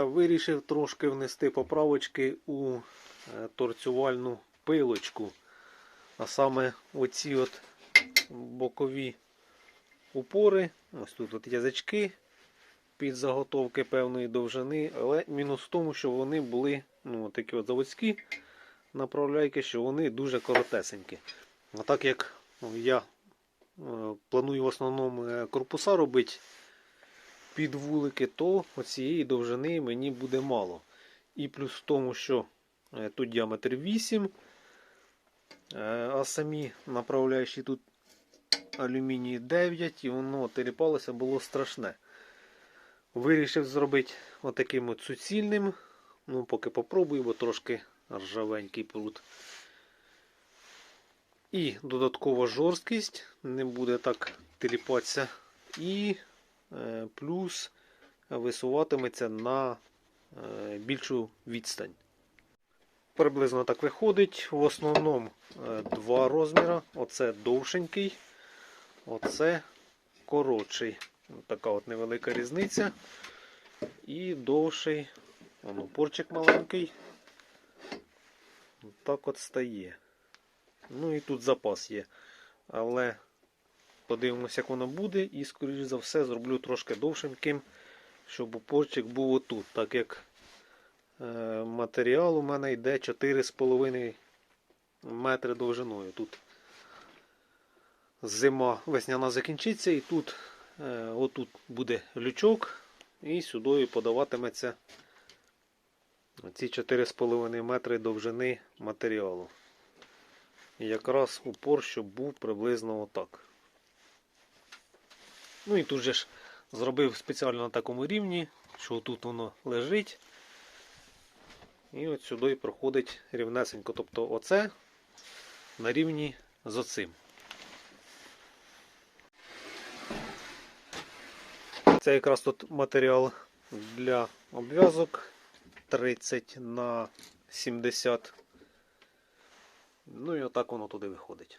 Та вирішив трошки внести поправочки у е, торцювальну пилочку. А саме оці от бокові упори. Ось тут от язички під заготовки певної довжини. Але мінус в тому, що вони були ну, такі от заводські направляйки, що вони дуже коротесенькі. А так як я е, планую в основному е, корпуса робити під вулики, то оцієї довжини мені буде мало. І плюс в тому, що е, тут діаметр 8, е, а самі направляючі тут алюміній 9, і воно теліпалося було страшне. Вирішив зробити отаким от суцільним. Ну, поки попробую, бо трошки ржавенький пруд. І додаткова жорсткість не буде так теліпатися. І плюс висуватиметься на е, більшу відстань. Приблизно так виходить. В основному е, два розміри. Оце довшенький, оце коротший. Така от невелика різниця. І довший, воно порчик маленький. Так от стає. Ну і тут запас є. Але подивимося, як воно буде. І, скоріш за все, зроблю трошки довшеньким, щоб упорчик був отут. Так як е, матеріал у мене йде 4,5 метри довжиною. Тут зима весняна закінчиться, і тут е, отут буде лючок, і сюди подаватиметься ці 4,5 метри довжини матеріалу. І якраз упор, щоб був приблизно отак. Ну і тут же ж зробив спеціально на такому рівні, що тут воно лежить. І от сюди проходить рівнесенько. Тобто оце на рівні з оцим. Це якраз тут матеріал для обв'язок 30 на 70. Ну і отак воно туди виходить.